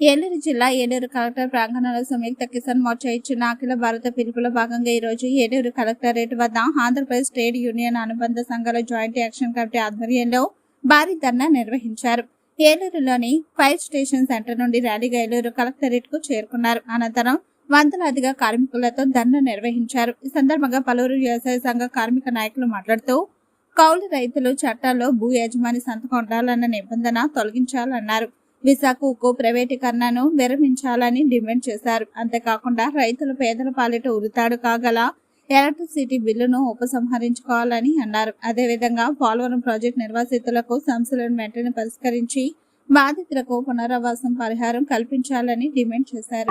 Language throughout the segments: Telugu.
ఏలూరు జిల్లా ఏలూరు కలెక్టర్ ప్రాంగణంలో సంయుక్త కిసాన్ మోర్చా ఇచ్చిన అఖిల భారత పిలుపులో భాగంగా ఈ రోజు ఏలూరు కలెక్టరేట్ వద్ద ఆంధ్రప్రదేశ్ ట్రేడ్ యూనియన్ అనుబంధ సంఘాల జాయింట్ యాక్షన్ కమిటీ ఆధ్వర్యంలో భారీ ధర్నా నిర్వహించారు. ఏలూరులోని ఫైర్ స్టేషన్ సెంటర్ నుండి ర్యాలీగా ఏలూరు కలెక్టరేట్కు చేరుకున్నారు. అనంతరం వందలాదిగా కార్మికులతో ధర్నా నిర్వహించారు. ఈ సందర్భంగా పలువురు వ్యవసాయ సంఘ కార్మిక నాయకులు మాట్లాడుతూ కౌలు రైతులు చట్టాల్లో భూ యజమాని సంతకం ఉండాలన్న నిబంధన తొలగించాలన్నారు. విశాఖ ఉక్కు ప్రైవేటీకరణను విరమించాలని డిమాండ్ చేశారు. అంతేకాకుండా రైతులు పేదల పాలిట ఉరితాడు కాగల ఎలక్ట్రిసిటీ బిల్లును ఉపసంహరించుకోవాలని అన్నారు. అదేవిధంగా పోలవరం ప్రాజెక్టు నిర్వాసితులకు సమస్యలను వెంటనే పరిష్కరించి బాధితులకు పునరావాసం పరిహారం కల్పించాలని డిమాండ్ చేశారు.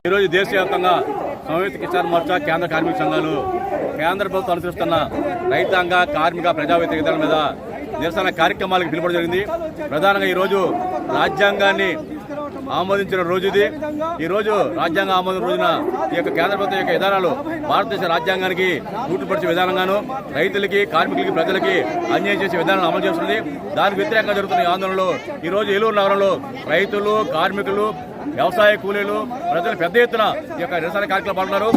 ఈరోజు దేశవ్యాప్తంగా సంయుక్త కిసాన్ మోర్చా కేంద్ర కార్మిక సంఘాలు కేంద్ర ప్రభుత్వం అనుసరిస్తున్న రైతాంగ కార్మిక ప్రజా వ్యతిరేకతల మీద నిరసన కార్యక్రమాలకు పిలుపడం జరిగింది. ప్రధానంగా ఈరోజు రాజ్యాంగాన్ని ఆమోదించిన రోజు ఇది. ఈరోజు రాజ్యాంగ ఆమోదం రోజున ఈ యొక్క కేంద్ర ప్రభుత్వం యొక్క విధానాలు భారతదేశ రాజ్యాంగానికి కూటుపరిచే విధానంగాను రైతులకి కార్మికులకి ప్రజలకి అన్యాయం చేసే విధానాలను అమలు చేస్తుంది. దానికి వ్యతిరేకంగా జరుగుతున్న ఈ ఆందోళనలో ఈ రోజు ఏలూరు నగరంలో రైతులు కార్మికులు వ్యవసాయ కూలీలు ప్రజలు పెద్ద ఎత్తున ఈ యొక్క నిరసన కార్యక్రమాలు పాల్గొన్నారు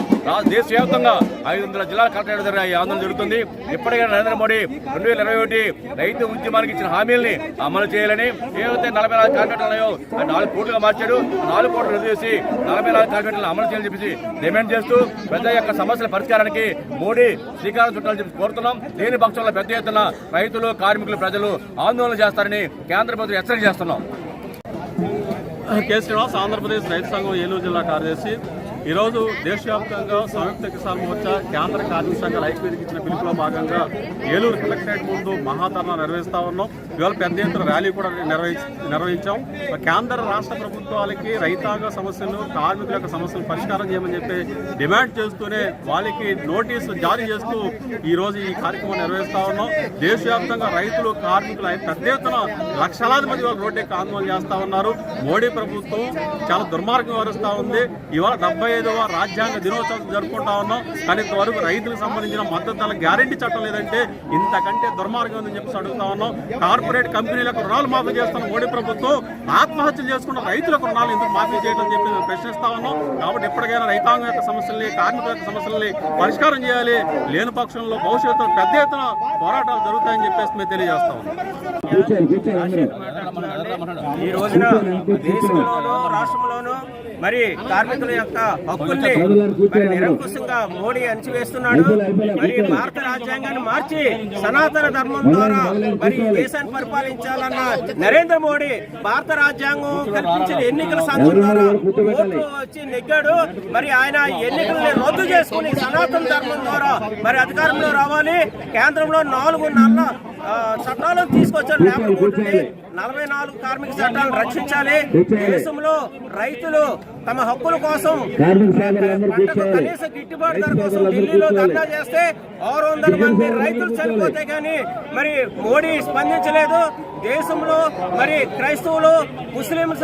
దేశవ్యాప్తంగా ఐదు వందల జిల్లాల కలెక్టర్ దగ్గర ఈ ఆందోళన జరుగుతుంది. ఇప్పటికైనా నరేంద్ర మోడీ రెండు వేల ఇరవై ఒకటి రైతు ఉద్యమానికి ఇచ్చిన హామీల్ని అమలు చేయాలని ఏవైతే నలభై నాలుగు కాంట్రాక్టులు ఉన్నాయో నాలుగు కోట్లుగా మార్చాడు. నాలుగు కోట్లు రద్దు చేసి నలభై నాలుగు కాంట్రాక్టులను అమలు చేయాలని చెప్పేసి డిమాండ్ చేస్తూ ప్రజల యొక్క సమస్యల పరిష్కారానికి మోడీ శ్రీకారం చుట్టాలని చెప్పి కోరుతున్నాం. దేని పక్షంలో పెద్ద ఎత్తున రైతులు కార్మికులు ప్రజలు ఆందోళన చేస్తారని కేంద్ర ప్రభుత్వం హెచ్చరిక చేస్తున్నాం. కె శ్రీనివాస్ ఆంధ్రప్రదేశ్ రైతు సంఘం ఏలూరు జిల్లా కార్యదర్శి ఈరోజు దేశవ్యాప్తంగా సంయుక్త కిసాన్ మోర్చా కేంద్ర కార్మిక సంఘాల ఐక్యవేదిక ఇచ్చిన పిలుపులో భాగంగా ఏలూరు కలెక్టరేట్ ముందు మహాధర్నా నిర్వహిస్తా ఉన్నాం. ఇవాళ పెద్ద ఎత్తున ర్యాలీ కూడా నిర్వహించి. నిర్వహించాం కేంద్ర రాష్ట్ర ప్రభుత్వాలకి రైతాంగ సమస్యలు కార్మికుల యొక్క సమస్యలు పరిష్కారం చేయమని చెప్పి డిమాండ్ చేస్తూనే వాళ్ళకి నోటీసులు జారీ చేస్తూ ఈరోజు ఈ కార్యక్రమం నిర్వహిస్తా ఉన్నాం. దేశవ్యాప్తంగా రైతులు కార్మికులు పెద్ద ఎత్తున లక్షలాది మంది వాళ్ళు రోడ్డెక్కి ఆందోళన చేస్తా ఉన్నారు. మోడీ ప్రభుత్వం చాలా దుర్మార్గం వివరిస్తూ ఉంది. ఇవాళ డెబ్బై ఐదవ రాజ్యాంగ దినోత్సవం జరుపుకుంటా ఉన్నాం కానీ ఇంతవరకు రైతులకు సంబంధించిన మద్దతు గ్యారంటీ చట్టం లేదంటే ఇంతకంటే దుర్మార్గం ఉందని చెప్పేసి అడుగుతా ఉన్నాం కార్పొరేట్ కంపెనీలకు రుణాలు మాఫీ చేస్తున్న మోడీ ప్రభుత్వం ఆత్మహత్యలు చేసుకున్న రైతులకు రుణాలు ఎందుకు మాఫీ చేయడం చెప్పి మేము ప్రశ్నిస్తా ఉన్నాం కాబట్టి ఎప్పటికైనా రైతాంగం యొక్క సమస్యల్ని కార్మికుల యొక్క సమస్యల్ని పరిష్కారం చేయాలి లేని పక్షంలో భవిష్యత్తులో పెద్ద ఎత్తున పోరాటాలు జరుగుతాయని చెప్పేసి మేము తెలియజేస్తా ఉన్నాం ఈ రోజున దేశంలోనూ రాష్ట్రంలోనూ మరి కార్మికుల యొక్క హక్కుల్ని మరి నిరంకుశంగా మోడీ అణచివేస్తున్నాడు. మరి భారత రాజ్యాంగాన్ని మార్చి సనాతన ధర్మం ద్వారా మరి దేశాన్ని పరిపాలించాలన్న నరేంద్ర మోడీ భారత రాజ్యాంగం కల్పించిన ఎన్నికల సంఘం ద్వారా ఓట్లు వచ్చి నెగ్గాడు. మరి ఆయన ఎన్నికల్ని రద్దు చేసుకుని సనాతన ధర్మం ద్వారా మరి అధికారంలో రావాలి. కేంద్రంలో నాలుగు ఆ, చట్టాలను తీసుకొచ్చారు. లేబర్ కోర్టుని నలభై నాలుగు కార్మిక చట్టాలను రక్షించాలి. దేశంలో రైతులు తమ హక్కుల కోసం కనీస గిట్టుబాటు ధర కోసం ఢిల్లీలో ధర్నా చేస్తే ఆరు వందల మంది రైతులు చనిపోతే కానీ మరి మోడీ స్పందించలేదు. దేశంలో మరి క్రైస్తవులు ముస్లింస్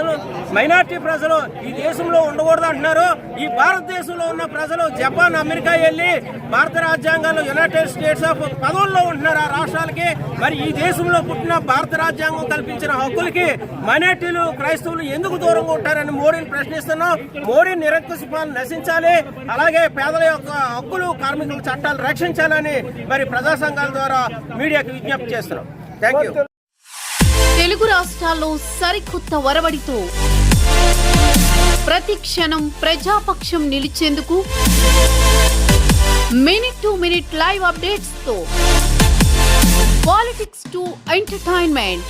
మైనార్టీ ప్రజలు ఈ దేశంలో ఉండకూడదు అంటున్నారు. ఈ భారతదేశంలో ఉన్న ప్రజలు జపాన్ అమెరికా వెళ్ళి భారత రాజ్యాంగంలో యునైటెడ్ స్టేట్స్ ఆఫ్ పదవుల్లో ఉంటున్నారు ఆ రాష్ట్రాలకి. మరి ఈ దేశంలో పుట్టిన భారత రాజ్యాంగం కల్పించిన హక్కులకి మైనార్టీలు క్రైస్తవులు ఎందుకు దూరంగా ఉంటారని మోడీని ప్రశ్నిస్తున్నాం. మోడీ నిరంకుశపాలను నశించాలి. అలాగే పేదల యొక్క హక్కులు కార్మికుల చట్టాలు రక్షించాలని మరి ప్రజా సంఘాల ద్వారా మీడియాకు విజ్ఞప్తి చేస్తున్నాం. థ్యాంక్ యూ తెలుగు రాష్ట్రాల్లో సరికొత్త వరవడితో ప్రతి క్షణం ప్రజాపక్షం నిలిచేందుకు మినిట్ టు మినిట్ లైవ్ అప్డేట్స్తో పాలిటిక్స్ టు ఎంటర్టైన్మెంట్.